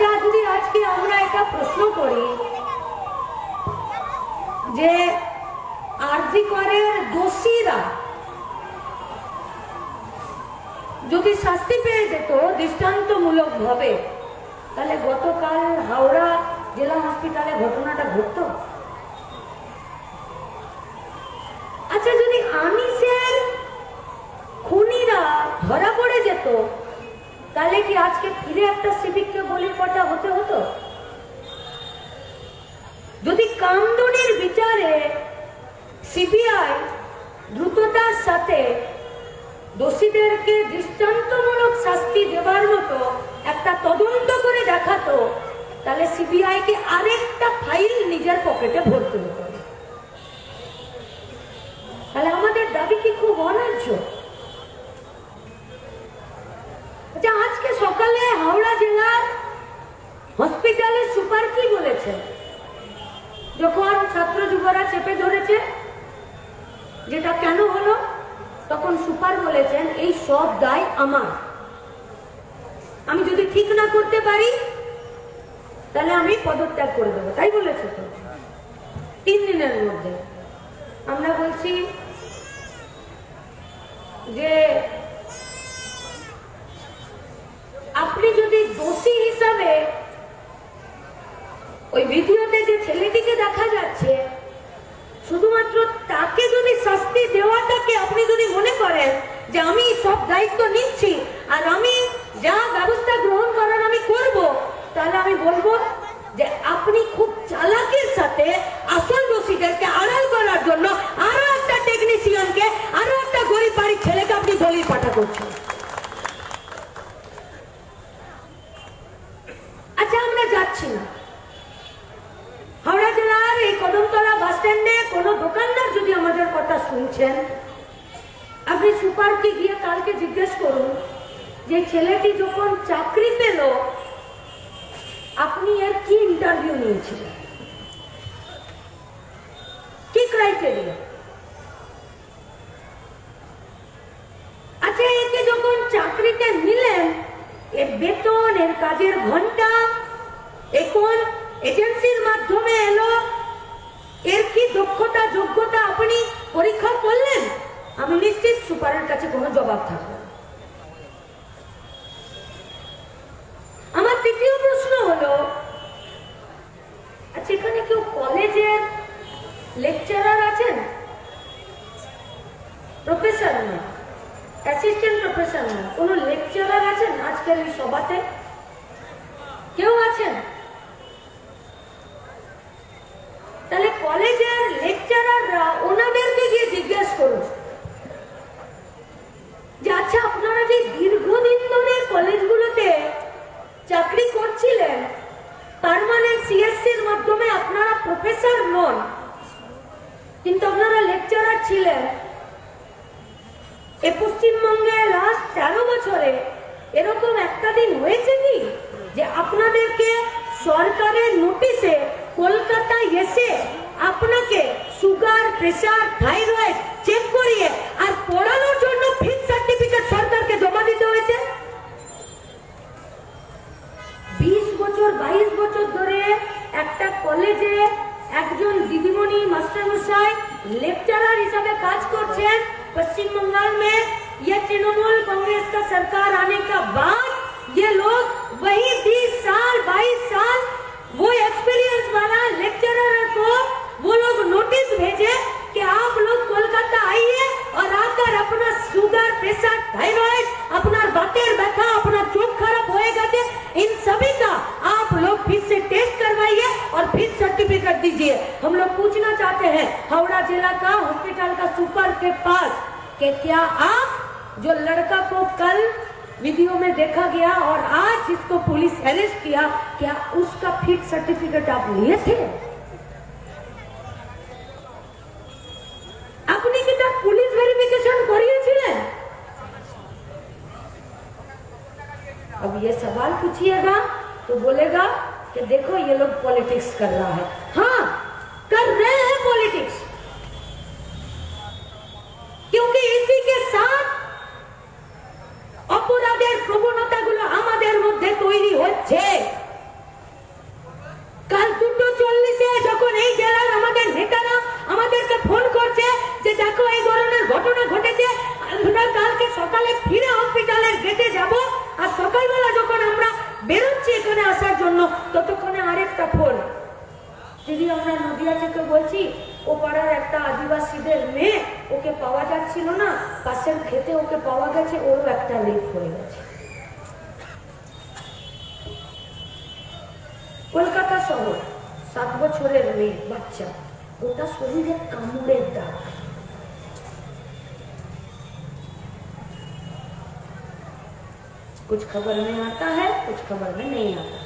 আচ্ছা যদি আজকে আমরা এটা প্রশ্ন করি। যে আরজি করের দোষীরা। যদি শাস্তি পেয়ে যেত দৃষ্টান্তমূলক ভাবে তাহলে গতকাল হাওড়া জেলা হসপিটালে ঘটনাটা ঘটতো। আচ্ছা যদি আমিষের খুনিরা ধরা পড়ে যেত, তাহলে কি আজকে ফিরে একটা সিভিককে বলির পাঠা হতে হতো? যদি কামদুনির বিচারে সিবিআই দ্রুততার সাথে দোষীদেরকে দৃষ্টান্তমূলক শাস্তি দেবার মতো একটা তদন্ত করে দেখাতো, তাহলে সিবিআই কে আরেকটা ফাইল নিজের পকেটে ভরতে হতো তাহলে আমাদের দাবি কি খুব অন্যায্য আচ্ছা আজকে সকালে হাওড়া জেলার হসপিটালের সুপার কি বলেছে? যখন ছাত্র যুবরা চেপে ধরেছে, যেটা কেন হলো? তখন সুপার বলেছেন, এই সব দায় আমার। আমি যদি ঠিক না করতে পারি, তাহলে আমি পদত্যাগ করে দেবো। তাই বলেছে তো। তিন দিনের মধ্যে আমরা বলছি যে, আপনি যদি দোষী হিসাবে ওই ভিডিওতে যে ছেলেটিকে দেখা যাচ্ছে, শুধুমাত্র তাকে যদি শাস্তি দেওয়াটাকে আপনি যদি মনে করেন যে আমি সব দায়িত্ব নিচ্ছি আর আমি যা ব্যবস্থা গ্রহণ করার আমি করব, তাহলে আমি বলব যে আপনি খুব চালাকের সাথে আসল দোষীদেরকে আড়াল করার জন্য আরও একটা টেকনিশিয়ানকে আরও একটা গরিব বাড়ির ছেলেকে আপনি বলির পাঠা করছেন। আচ্ছা আমরা যাচ্ছি না। কদমতলা বাস স্ট্যান্ডে কোনো দোকানদার যদি আমাদের কথা শুনছেন, আপনি সুপারকে গিয়ে কালকে জিজ্ঞেস করুন যে ছেলেটি যখন চাকরি পেল, আপনি এর কি ইন্টারভিউ নিয়েছিলেন? কি ক্রাইটেরিয়া আচ্ছা একে যখন চাকরিতে নিলেন, এর বেতন, এর কাজের ঘণ্টা, এখন এজেন্সির মাধ্যমে এলো এর কি দক্ষতা, যোগ্যতা আপনি পরীক্ষা করলেন? আমি নিশ্চিত সুপারের কাছে কোনো জবাব থাকবে আমার তৃতীয় প্রশ্ন হলো আচ্ছা এখানে কেউ কলেজের লেকচারার আছেন? প্রফেসর না অ্যাসিস্ট্যান্ট প্রফেসর না, কোনো লেকচারার আছেন আজকের এই সভাতে? কেউ আছেন তাহলে কলেজের লেকচারাররা ওনাদেরকে গিয়ে জিজ্ঞেস করুন যে আচ্ছা আপনারা যে দীর্ঘদিন ধরে কলেজগুলোতে চাকরি করছিলেন পার্মানেন্ট সিএসসির মাধ্যমে আপনারা প্রফেসর নন কিন্তু আপনারা লেকচারার ছিলেন। এ পশ্চিমবঙ্গে লাস্ট তেরো বছরে এরকম একটা দিন হয়েছে কি? যে আপনাদেরকে সরকারের নোটিশে কলকাতায় এসে আপনাকে সুগার প্রেশার থাইরয়েড क्या आप जो लड़का को कल वीडियो में देखा गया और आज जिसको पुलिस अरेस्ट किया क्या उसका फिट सर्टिफिकेट आप लिए थे আপনি কি তার পুলিশ वेरिफिकेशन করিয়েছিলেন अब ये सवाल पूछिएगा तो बोलेगा कि देखो ये लोग पॉलिटिक्स कर रहा है हाँ জন্য ততক্ষণে আরেকটা ফোন দিদি আমরা নদিয়া থেকে বলছি ও পাড়ার একটা আদিবাসীদের মেয়ে ওকে পাওয়া যাচ্ছিল না পাশের খেতে ওকে পাওয়া গেছে ওরও একটা লেট হয়ে গেছে কলকাতা শহর সাত বছরের মেয়ে বাচ্চা ওটা শরীরে কামড়ের দাগ कुछ खबर में आता है कुछ खबर में नहीं आता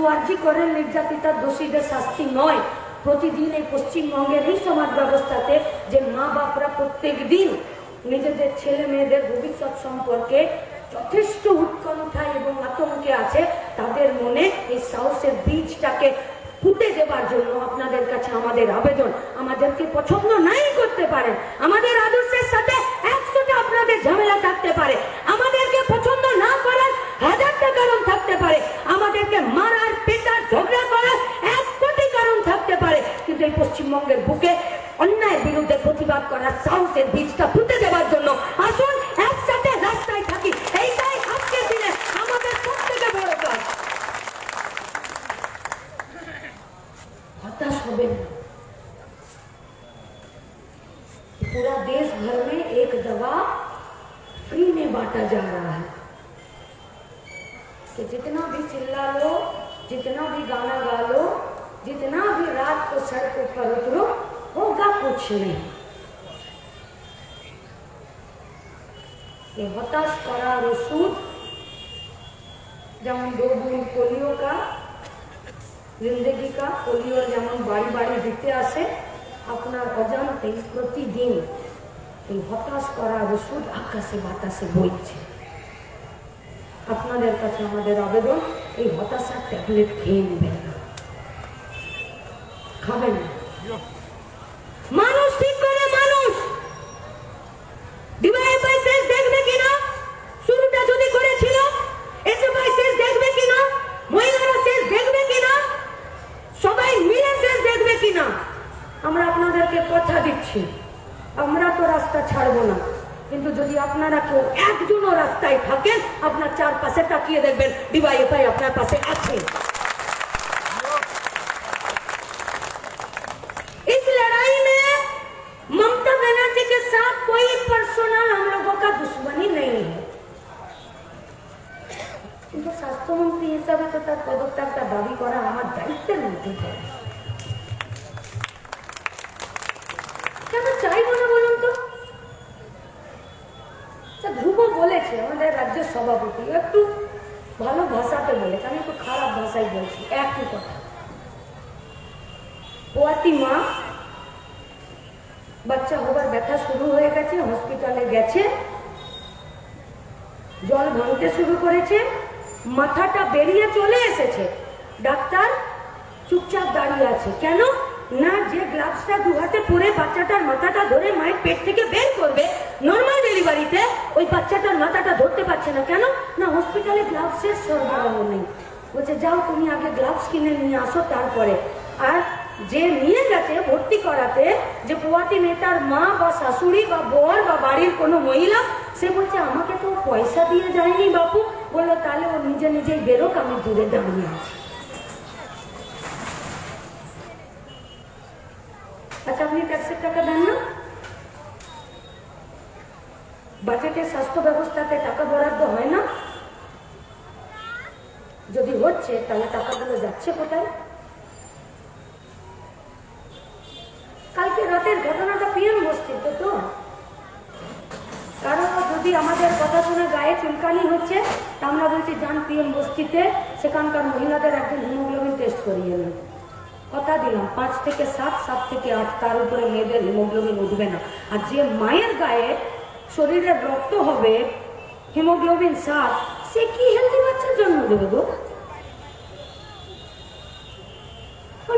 শুধু আর্জি করেন নির্যাতিতার দোষীদের শাস্তি নয়। প্রতিদিন এই পশ্চিমবঙ্গের এই সমাজ ব্যবস্থাতে যে মা বাপরা প্রত্যেক দিন নিজেদের ছেলে মেয়েদের ভবিষ্যৎ সম্পর্কে যথেষ্ট উৎকণ্ঠায় এবং আতঙ্কে আছে, তাদের মনে এই সাহসের বীজটাকে ফুটে দেবার জন্য আপনাদের কাছে আমাদের আবেদন। আমাদেরকে পছন্দ নাই করতে পারেন। আমাদের আদর্শের সাথে একশোটা আপনাদের ঝামেলা থাকতে পারে। আমাদেরকে পছন্দ না করার হাজারটা কারণ থাকতে পারে। আমাদেরকে মারার পেটার ঝগড়া করার এক কোটি কারণ থাকতে পারে। কিন্তু এই পশ্চিমবঙ্গের বুকে অন্যায়ের বিরুদ্ধে প্রতিবাদ করার সাহসের বীজটা ঈশ্বরে হতাশ করার ওষুধ যেমন ডবুল পোলিও কা, জিন্দগি কা পোলিও যেমন বাড়ি বাড়ি দিতে আসে, আপনার অজান্তে প্রতিদিন এই হতাশ করার ওষুধ আকাশে বাতাসে বইছে। আপনাদের কাছে আমাদের আবেদন, এই হতাশার ট্যাবলেট খেয়ে নেবেন না। খাবেন না। কথা দিচ্ছি আমরা তো রাস্তা ছাড়বো না কিন্তু যদি আপনারা কেউ একজনও রাস্তায় থাকেন আপনার চারপাশে তাকিয়ে দেখবেন ডিওয়াইএফআই আপনার পাশে আছে इस लड़ाई में ममता बनर्जी के साथ कोई पर्सनल हम लोगों का दुश्मनी नहीं है কিন্তু স্বাস্থ্যমন্ত্রী হিসাবে তো তার পদত্যাগটা দাবি করা আমার দায়িত্বের মধ্যে পড়ে সভাপতি একটু ভালো ভাষাতে বলেছে আমি একটু খারাপ ভাষায় বলছি, একই কথা। পোয়াতি মা? বাচ্চা হবার ব্যথা শুরু হয়ে গেছে, হসপিটালে গেছে। জল ভাঙতে শুরু করেছে, মাথাটা বেরিয়ে চলে এসেছে। ডাক্তার চুপচাপ দাঁড়িয়ে আছে। কেন? না, যে গ্লাভসটা দু হাতে পরে বাচ্চাটার মাথাটা ধরে মায়ের পেট থেকে বের করবে নর্মাল ডেলিভারিতে ওই বাচ্চাটার মাথাটা ধরতে পারছে না। কেন? না হসপিটালে গ্লাভসের সরবরাহ নেই। বলছে, যাও, তুমি আগে গ্লাভস কিনে নিয়ে আসো তারপরে। আর যে নিয়ে গেছে ভর্তি করাতে, যে পোয়াতি মেয়েটার মা বা শাশুড়ি বা বর বা বাড়ির কোনো মহিলা, সে বলছে, আমাকে তো পয়সা দিয়ে যায়নি বাপু। বলল, তাহলে ও নিজে নিজেই বেরোক, আমি দূরে দাঁড়িয়ে আছি আচ্ছা আপনি ট্যাক্সের টাকা দেন না বাজেটে স্বাস্থ্য ব্যবস্থাতে টাকা বরাদ্দ হয় না? যদি হচ্ছে, তাহলে টাকাগুলো যাচ্ছে কোথায়? কালকে রাতের ঘটনাটা পিএম বস্তিতে তো। কারণ যদি আমাদের কথা শুনে গায়ে চুলকানি হচ্ছে, তা আমরা বলছি, যান পিএম বস্তিতে, সেখানকার মহিলাদের একদিন হিমোগ্লোবিন টেস্ট করিয়ে নেন কথা দিলাম, পাঁচ থেকে সাত সাত থেকে আট, তার উপরে মেয়েদের হিমোগ্লোবিন উঠবে না। আর যে মায়ের গায়ে শরীরের রক্ত হবে, হিমোগ্লোবিন সাত সে কি হেলদি বাচ্চার জন্ম দেবে গো?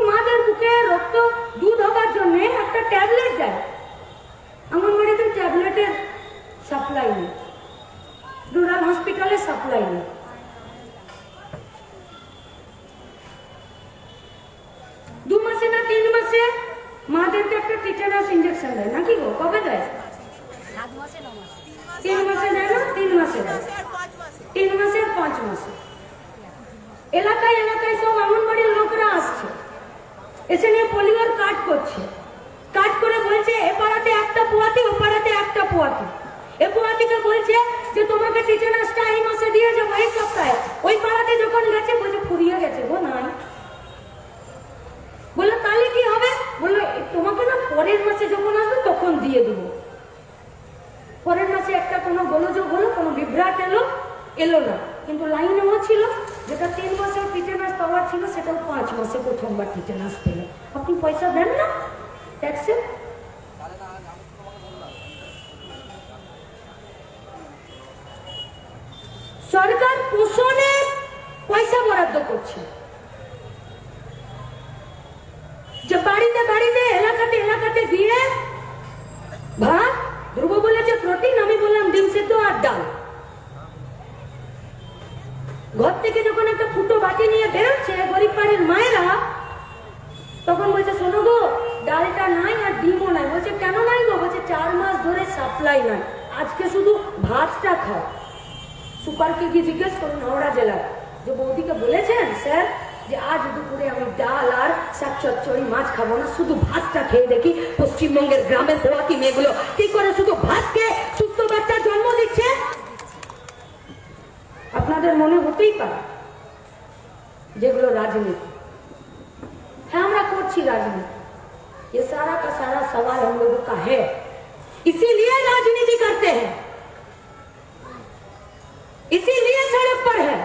মাদের বুকে রক্ত দু জন্য একটা ট্যাবলেট দেয়। ট্যাবলেটের সাপ্লাই নেই। রুরাল হসপিটালে সাপ্লাই নেই। দু মাসে না তিন মাসে মাদেরকে একটা টিটানাস ইঞ্জেকশন দেয়। নাকি গো? কবে দেয়? তিন মাসে তিন মাসে তিন মাসে পাঁচ মাসে। এলাকায় এলাকায় সব অঙ্গনবাড়ির লোকরা আসছে। এসে নিয়ে পোলিওর কার্ড করছে। কার্ড করে বলছে, এ একটা পোয়াতি, ও একটা পোয়াতি। এ পোয়াতিকে বলছে যে, তোমাকে টিটেনাসটা এই মাসে দিয়ে যাব এই সপ্তাহে। ওই পাড়াতে যখন গেছে, বলছে, ফুরিয়ে গেছে গো, নাই। বলল, তাহলে কি হবে? বলল তোমাকে না পরের মাসে যখন আসবে, তখন দিয়ে দেবো। কোনো গোলযোগ হলো, কোনো বিভ্রাট এলো এলো না। কিন্তু লাইনেও ছিল, যেটা তিন মাসের টিটেনাস পাওয়ার ছিল, সেটাও পাঁচ মাসে প্রথমবার টিটেনাস পেল আপনি পয়সা দেন না ট্যাক্সে সরকার পোষণের পয়সা বরাদ্দ করছে। যে বাড়িতে বাড়িতে এলাকাতে এলাকাতে গিয়ে ভাত ধ্রুব বলেছে প্রোটিন, আমি বললাম ডিম সেদ্ধ আর ডাল। ঘর থেকে যখন একটা ফুটো বাটি নিয়ে বেরোচ্ছে, গরিব বাড়ির মায়েরা, তখন বলছে, শোনো গো, ডালটা নাই আর ডিমও নাই। বলছে, কেন নাই গো? বলছে, চার মাস ধরে সাপ্লাই নাই। আজকে শুধু ভাতটা খাও। সুপারকে গিয়ে জিজ্ঞেস করুন হাওড়া জেলার। যে বৌদিকে বলেছেন, স্যার যে আজ দুপুরে আমি ডাল আর শাক চচ্চড়ি মাছ খাবো না শুধু ভাতটা খেয়ে দেখি পশ্চিমবঙ্গের গ্রামের পোয়াকি মেয়েগুলো কি করে শুধু ভাত খেয়ে সুস্থ বাচ্চার জন্ম দিচ্ছে আপনাদের মনে হতেই পারে যেগুলো রাজনীতি হ্যাঁ আমরা করছি রাজনীতি ये सारा का सारा सवाल हम लोगों का है इसीलिए राजनीति करते हैं इसीलिए सड़क पर है